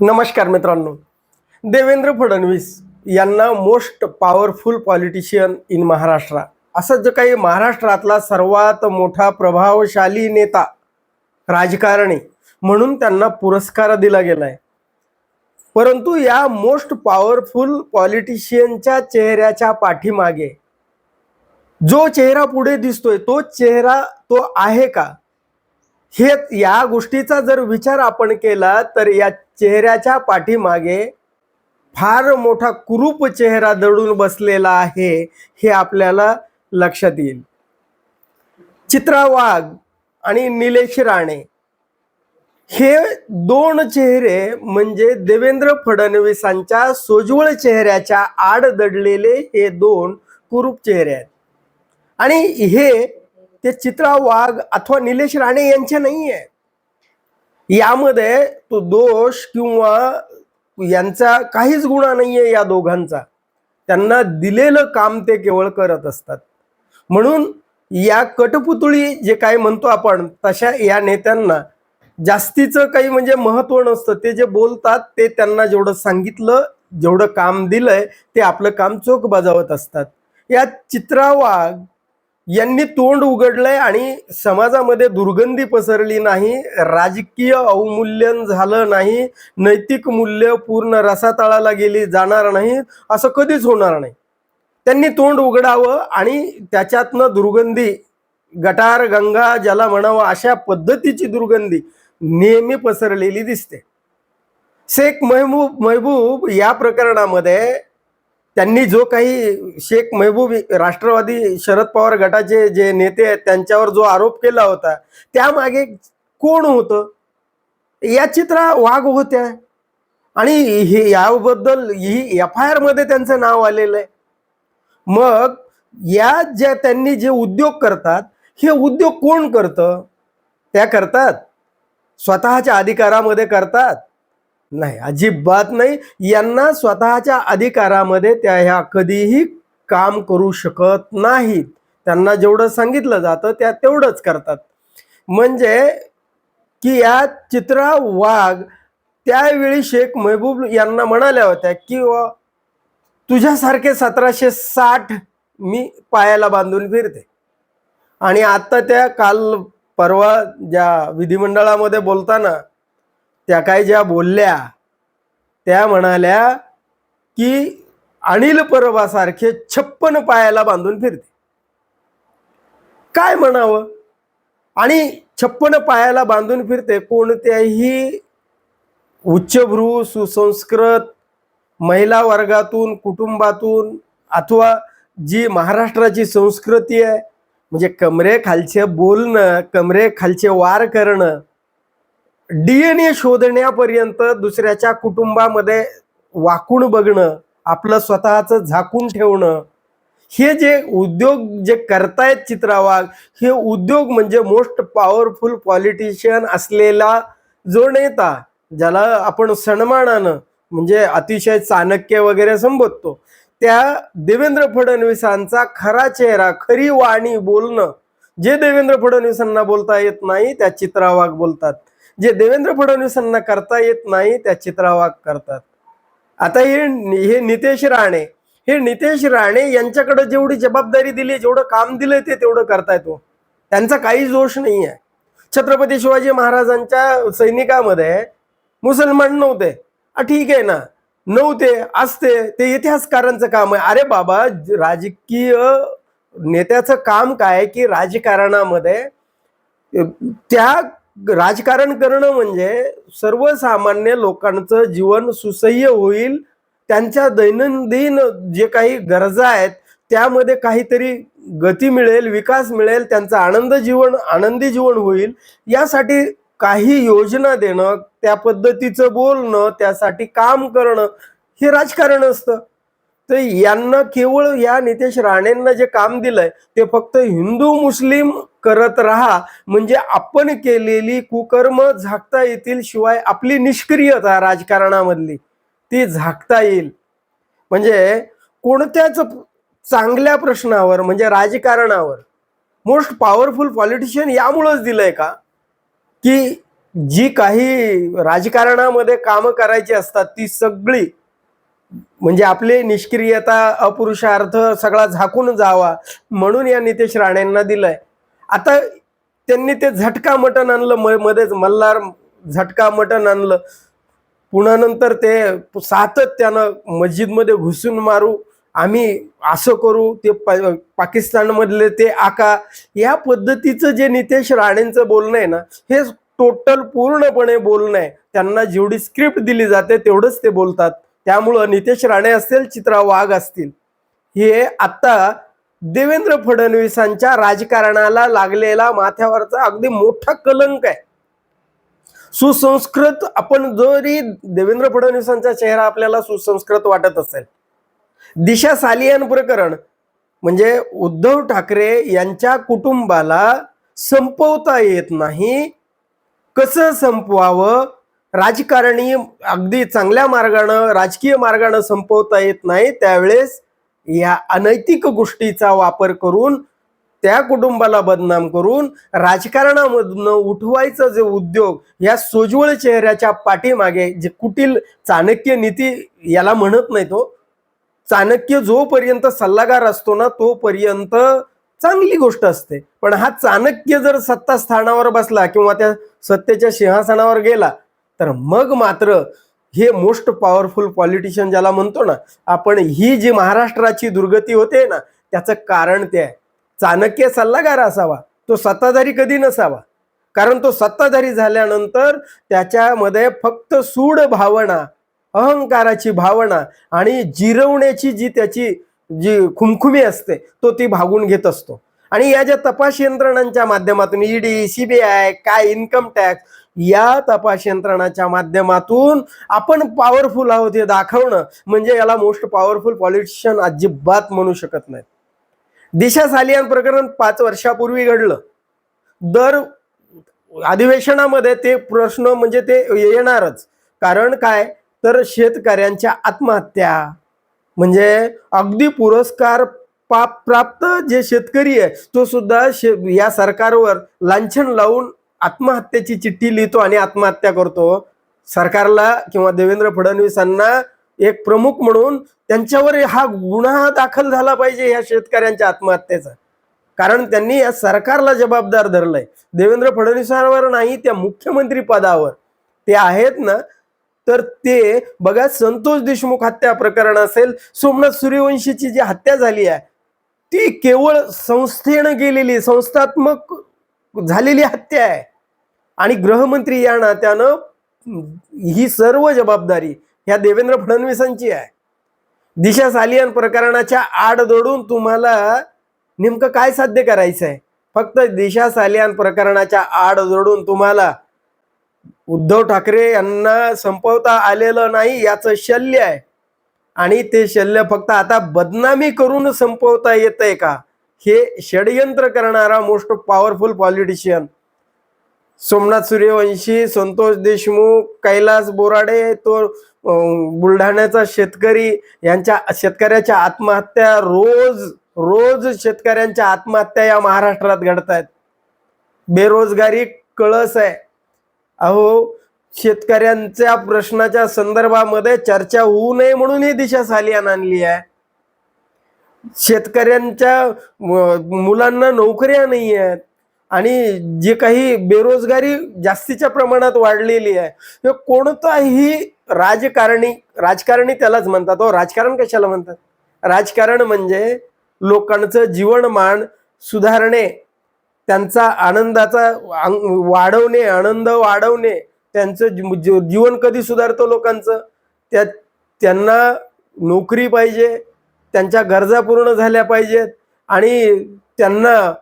नमस्कार मित्रांनो. देवेंद्र फडणवीस यांना most powerful politician in Maharashtra. असं जो काही महाराष्ट्रातला सर्वात मोठा प्रभावशाली नेता राजकारणी म्हणून त्यांना पुरस्कार दिला गेलाय. परंतु या मोस्ट पॉवरफुल पॉलिटिशियनच्या चेहऱ्याच्या पाठीमागे जो चेहरा पुढे दिसतोय तो चेहरा तो आहे का? हे या गोष्टीचा जर विचार आपण केला तर या चेहऱ्याच्या पाठीमागे फार मोठा कुरूप चेहरा दडून बसलेला आहे हे आपल्याला लक्षात येईल. चित्रा वाघ आणि निलेश राणे हे दोन चेहरे म्हणजे देवेंद्र फडणवीसांच्या सोज्वळ चेहऱ्याच्या आड दडलेले हे दोन कुरूप चेहरे आहेत. आणि हे ते चित्रा वाघ अथवा निलेश राणे यांचे नाही आहे यामध्ये तो दोष किंवा यांचा काहीच गुन्हा नाहीये या दोघांचा. त्यांना दिलेलं काम ते केवळ करत असतात. म्हणून या कटपुतळी जे काय म्हणतो आपण तशा या नेत्यांना जास्तीचं काही म्हणजे महत्त्व नसतं. ते जे बोलतात ते त्यांना जेवढं सांगितलं जेवढं काम दिलंय ते आपलं काम चोख बजावत असतात. या चित्रा वाघ यांनी तोंड उघडलंय आणि समाजामध्ये दुर्गंधी पसरली नाही राजकीय अवमूल्यन झालं नाही नैतिक मूल्य पूर्ण रसातळाला गेली जाणार नाही असं कधीच होणार नाही. त्यांनी तोंड उघडावं आणि त्याच्यातनं दुर्गंधी गटार गंगा ज्याला म्हणावं अशा पद्धतीची दुर्गंधी नेहमी पसरलेली दिसते. शेख महबूब महबूब या प्रकरणामध्ये त्यांनी जो काही शेख महबूब राष्ट्रवादी शरद पवार गटाचे जे नेते आहेत त्यांच्यावर जो आरोप केला होता त्यामागे कोण होतं? या चित्रा वाघ होत्या. आणि हे याबद्दल ही एफ आय आरमध्ये त्यांचं नाव आलेलं आहे. मग या ज्या त्यांनी जे उद्योग करतात हे उद्योग कोण करतं? त्या करतात. स्वतःच्या अधिकारामध्ये करतात. नाही अजिबात नाही. यांना स्वतःच्या अधिकारामध्ये त्या ह्या कधीही काम करू शकत नाहीत. त्यांना जेवढं सांगितलं जातं त्या तेवढंच करतात. म्हणजे की या चित्रा वाघ त्यावेळी शेख महबूब यांना म्हणाल्या होत्या की तुझ्यासारखे सतराशे साठ मी पायाला बांधून फिरते. आणि आता त्या काल परवा ज्या विधिमंडळामध्ये बोलताना त्या काय ज्या बोलल्या त्या म्हणाल्या की अनिल परबासारखे छप्पन पायाला बांधून फिरते. काय म्हणावं? आणि छप्पन पायाला बांधून फिरते कोणत्याही उच्चभ्रू सुसंस्कृत महिला वर्गातून कुटुंबातून अथवा जी महाराष्ट्राची संस्कृती आहे म्हणजे कमरे खालचे बोलणं कमरे खालचे वार करणं डीएनए शोधण्यापर्यंत दुसऱ्याच्या कुटुंबामध्ये वाकून बघणं आपलं स्वतःचं झाकून ठेवणं हे जे उद्योग जे करतायत चित्रावाग हे उद्योग म्हणजे मोस्ट पॉवरफुल पॉलिटिशियन असलेला जो नेता ज्याला आपण सन्मानानं म्हणजे अतिशय चाणक्य वगैरे संबोधतो त्या देवेंद्र फडणवीसांचा खरा चेहरा खरी वाणी बोलणं जे देवेंद्र फडणवीसांना बोलता येत नाही त्या चित्रावाग बोलतात. जे देवेंद्र फडणवीसांना करता येत नाही त्या चित्रावाग करतात. आता हे हे नितेश राणे हे नितेश राणे यांच्याकडे जेवढी जबाबदारी दिली जेवढं काम दिलंय ते तेवढं करताय तो हो. त्यांचा काही जोश नाही आहे छत्रपती शिवाजी महाराजांच्या सैनिकामध्ये मुसलमान नव्हते. ठीक आहे ना. नव्हते असते ते इतिहासकारांचं काम आहे. अरे बाबा राजकीय नेत्याचं काम काय की राजकारणामध्ये त्या राजकारण करणं म्हणजे सर्वसामान्य लोकांचं जीवन सुसह्य होईल. त्यांच्या दैनंदिन जे काही गरजा आहेत त्यामध्ये काहीतरी गती मिळेल विकास मिळेल त्यांचं आनंद जीवन आनंदी जीवन होईल. यासाठी काही योजना देणं त्या पद्धतीचं बोलणं त्यासाठी काम करणं हे राजकारण असतं. तर यांना केवळ या नितेश राणेंना जे काम दिलंय ते फक्त हिंदू मुस्लिम करत राहा. म्हणजे आपण केलेली कुकर्म झाकता येतील शिवाय आपली निष्क्रियता राजकारणामधली ती झाकता येईल. म्हणजे कोणत्याच चांगल्या प्रश्नावर म्हणजे राजकारणावर मोस्ट पॉवरफुल पॉलिटिशियन यामुळंच दिलंय का? की जी काही राजकारणामध्ये कामं करायची असतात ती सगळी म्हणजे आपले निष्क्रियता अपुरुषार्थ सगळा झाकून जावा म्हणून या नितेश राणेंना दिलंय. आता त्यांनी ते झटका मटण आणलं म- मध्येच मल्हार झटका मटण आणलं. पुन्हा नंतर ते सातत्यानं मस्जिदमध्ये घुसून मारू आम्ही असं करू ते पा- पाकिस्तानमधले ते आका. या पद्धतीचं जे नितेश राणेंचं बोलणं आहे ना हे टोटल पूर्णपणे बोलणं आहे. त्यांना जेवढी स्क्रिप्ट दिली जाते तेवढंच ते बोलतात. त्यामुळं नितेश राणे असतील चित्रा वाघ असतील. हे आता देवेंद्र फडणवीसांच्या राजकारणाला लागलेला माथ्यावरचा अगदी मोठा कलंक आहे. सुसंस्कृत आपण जरी देवेंद्र फडणवीसांचा चेहरा आपल्याला सुसंस्कृत वाटत असेल. दिशा सालियान प्रकरण म्हणजे उद्धव ठाकरे यांच्या कुटुंबाला संपवता येत नाही. कसं संपवावं? राजकारणी अगदी चांगल्या मार्गानं राजकीय मार्गानं संपवता येत नाही त्यावेळेस या अनैतिक गोष्टीचा वापर करून त्या कुटुंबाला बदनाम करून राजकारणामधनं उठवायचं जे उद्योग या सोज्वळ चेहऱ्याच्या पाठीमागे जे कुटील चाणक्य नीती याला म्हणत नाही तो चाणक्य जोपर्यंत सल्लागार असतो ना तोपर्यंत चांगली गोष्ट असते. पण हा चाणक्य जर सत्ता स्थानावर बसला किंवा त्या सत्तेच्या सिंहासनावर गेला तर मग मात्र हे मोस्ट पॉवरफुल पॉलिटिशियन ज्याला म्हणतो ना आपण ही जी महाराष्ट्राची दुर्गती होते ना त्याचं कारण ते आहे. चाणक्य सल्लागार असावा तो सत्ताधारी कधी नसावा? कारण तो सत्ताधारी झाल्यानंतर त्याच्यामध्ये फक्त सूड भावना अहंकाराची भावना आणि जिरवण्याची जी त्याची जी खुमखुमी असते तो ती भागून घेत असतो. आणि या ज्या तपास यंत्रणांच्या माध्यमातून ईडी सीबीआय काय इन्कम टॅक्स या तपास यंत्रणाच्या माध्यमातून आपण पॉवरफुल आहोत हे दाखवणं म्हणजे याला मोस्ट पॉवरफुल पॉलिटिशियन अजिबात म्हणू शकत नाही दिशा सालियान प्रकरण पाच वर्षापूर्वी घडलं. दर अधिवेशनामध्ये ते प्रश्न म्हणजे ते येणारच. कारण काय? तर शेतकऱ्यांच्या आत्महत्या. म्हणजे अगदी पुरस्कार पाप प्राप्त जे शेतकरी आहे तो सुद्धा शे या सरकारवर लांछन लावून आत्महत्येची चिठ्ठी लिहितो आणि आत्महत्या करतो. सरकारला किंवा देवेंद्र फडणवीसांना एक प्रमुख म्हणून त्यांच्यावर हा गुन्हा दाखल झाला पाहिजे या शेतकऱ्यांच्या आत्महत्येचा. कारण त्यांनी या सरकारला जबाबदार धरलंय. देवेंद्र फडणवीसांवर नाही त्या मुख्यमंत्री पदावर. ते आहेत ना? तर ते बघा संतोष देशमुख हत्या प्रकरण असेल सोमनाथ सूर्यवंशीची जी हत्या झाली आहे ती केवळ संस्थेनं गेलेली संस्थात्मक झालेली हत्या आहे. आणि गृहमंत्री या नात्यानं ही सर्व जबाबदारी ह्या देवेंद्र फडणवीसांची आहे. दिशा सालियन प्रकरणाच्या आड दडून तुम्हाला नेमकं काय साध्य करायचं आहे फक्त दिशा सालियान प्रकरणाच्या आड जोडून तुम्हाला उद्धव ठाकरे यांना संपवता आलेलं नाही याचं शल्य आहे. आणि ते शल्य फक्त आता बदनामी करून संपवता येत आहे का? हे षडयंत्र करणारा most powerful politician Somnath Suryavanshi Santosh Deshmukh Kailas Borade तो बुलढाण्याचा शेतकरी यांच्या शेतकऱ्याच्या आत्महत्या रोज रोज शेतकऱ्यांच्या आत्महत्या या महाराष्ट्रात घडत आहेत बेरोजगारी कळस आहे. अहो शेतकऱ्यांच्या प्रश्नाच्या संदर्भामध्ये चर्चा होऊ नये म्हणून ही दिशा सालियान आणली आहे. शेतकऱ्यांच्या मुलांना नोकऱ्या नाही आहेत आणि जे काही बेरोजगारी जास्तीच्या प्रमाणात वाढलेली आहे. कोणताही राजकारणी राजकारणी त्यालाच म्हणतात. हो राजकारण कशाला म्हणतात? राजकारण म्हणजे लोकांचं जीवनमान सुधारणे त्यांचा आनंदाचा वाढवणे आनंद वाढवणे त्यांचं जीवन कधी सुधारतं लोकांचं? त्या त्यांना नोकरी पाहिजे त्यांच्या गरजा पूर्ण झाल्या पाहिजेत आणि त्यांना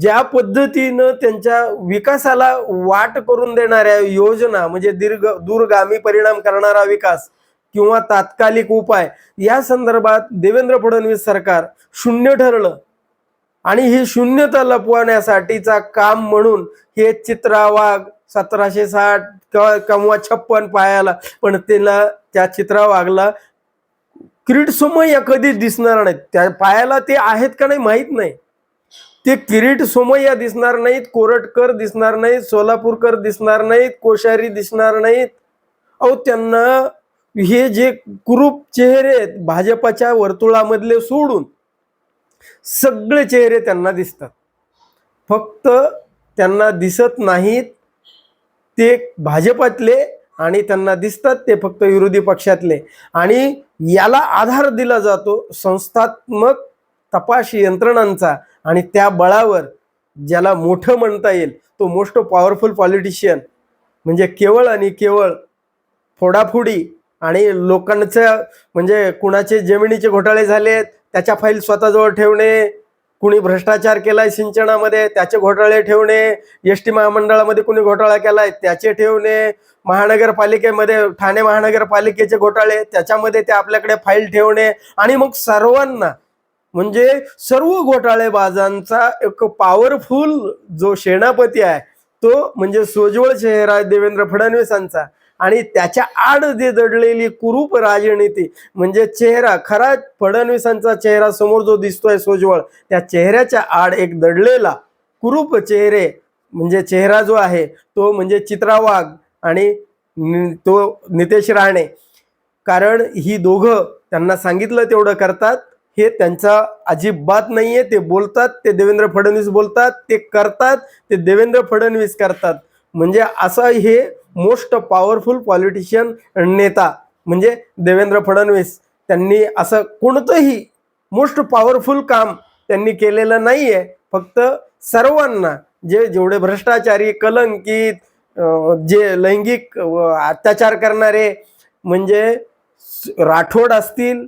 ज्या पद्धतीनं त्यांच्या विकासाला वाट करून देणाऱ्या योजना म्हणजे दीर्घ दूरगामी परिणाम करणारा विकास किंवा तात्कालिक उपाय या संदर्भात देवेंद्र फडणवीस सरकार शून्य ठरलं. आणि ही शून्यता लपवण्यासाठीचा काम म्हणून हे चित्रा वाघ सतराशे साठ किंवा किंवा छप्पन पायाला. पण त्याला त्या चित्रा वागला. किरीट समय या कधी दिसणार नाहीत. त्या पायाला ते आहेत का नाही माहीत नाही. ते किरीट सोमय्या दिसणार नाहीत कोरटकर दिसणार नाहीत सोलापूरकर दिसणार नाहीत कोश्यारी दिसणार नाहीत. अहो त्यांना हे जे कुरूप चेहरे आहेत भाजपाच्या वर्तुळामधले सोडून सगळे चेहरे त्यांना दिसतात. फक्त त्यांना दिसत नाहीत ते भाजपातले आणि त्यांना दिसतात ते फक्त विरोधी पक्षातले. आणि याला आधार दिला जातो संस्थात्मक तपास यंत्रणांचा आणि त्या बळावर ज्याला मोठं म्हणता येईल तो मोस्ट पॉवरफुल पॉलिटिशियन म्हणजे केवळ आणि केवळ फोडाफोडी आणि लोकांचं म्हणजे कुणाचे जमिनीचे घोटाळे झालेत त्याच्या फाईल स्वतःजवळ ठेवणे कुणी भ्रष्टाचार केलाय सिंचनामध्ये त्याचे घोटाळे ठेवणे एस टी महामंडळामध्ये कुणी घोटाळा केलाय त्याचे ठेवणे महानगरपालिकेमध्ये ठाणे महानगरपालिकेचे घोटाळे त्याच्यामध्ये ते आपल्याकडे फाईल ठेवणे आणि मग सर्वांना म्हणजे सर्व घोटाळेबाजांचा एक पॉवरफुल जो सेनापती आहे तो म्हणजे सोज्वळ चेहरा देवेंद्र फडणवीसांचा. आणि त्याच्या आड जे दडलेली कुरूप राजनीती म्हणजे चेहरा खरा फडणवीसांचा चेहरा समोर जो दिसतोय सोज्वळ त्या चेहऱ्याच्या आड एक दडलेला कुरूप चेहरे म्हणजे चेहरा जो आहे तो म्हणजे चित्रा वाघ आणि तो नितेश राणे. कारण ही दोघं त्यांना सांगितलं तेवढं करतात हे त्यांचा अजिबात नाहीये ते बोलतात ते देवेंद्र फडणवीस बोलतात ते करतात ते देवेंद्र फडणवीस करतात. म्हणजे असं हे मोस्ट पॉवरफुल पॉलिटिशियन नेता म्हणजे देवेंद्र फडणवीस. त्यांनी असं कोणतंही मोस्ट पॉवरफुल काम त्यांनी केलेलं नाही आहे फक्त सर्वांना जे जेवढे भ्रष्टाचारी कलंकित जे लैंगिक अत्याचार करणारे म्हणजे राठोड असतील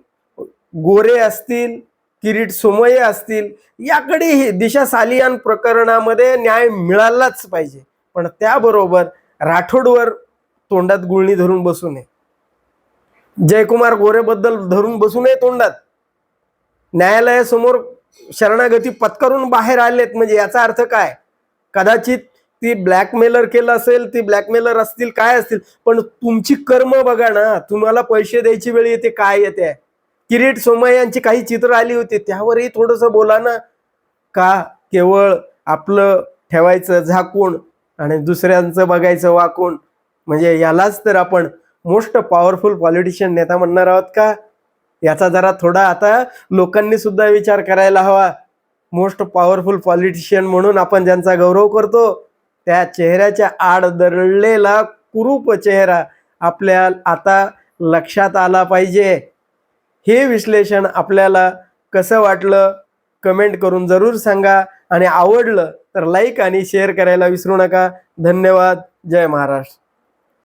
गोरे असतील किरीट सोमये असतील याकडेही दिशा सालियान प्रकरणामध्ये न्याय मिळालाच पाहिजे. पण त्याबरोबर राठोडवर तोंडात गुळणी धरून बसू नये. जयकुमार गोरेबद्दल धरून बसू नये तोंडात. न्यायालयासमोर शरणागती पत्करून बाहेर आलेत म्हणजे याचा अर्थ काय? कदाचित ती ब्लॅकमेलर केलं असेल ती ब्लॅकमेलर असतील काय असतील पण तुमची कर्म बघा ना तुम्हाला पैसे द्यायची वेळ येते काय येते? किरीट सोमय्यांची काही चित्र आली होती त्यावरही थोडंसं बोला ना. का केवळ आपलं ठेवायचं झाकून आणि दुसऱ्यांचं बघायचं वाकून म्हणजे यालाच तर आपण मोस्ट पॉवरफुल पॉलिटिशियन नेता म्हणणार आहोत का? याचा जरा थोडा आता लोकांनी सुद्धा विचार करायला हवा. मोस्ट पॉवरफुल पॉलिटिशियन म्हणून आपण ज्यांचा गौरव करतो त्या चेहऱ्याच्या आड दरडलेला कुरूप चेहरा आपल्या आता लक्षात आला पाहिजे. हे विश्लेषण आपल्याला कसं वाटलं? कमेंट करून जरूर सांगा. आणि आवडलं तर लाईक आणि शेअर करायला विसरू नका. धन्यवाद. जय महाराष्ट्र.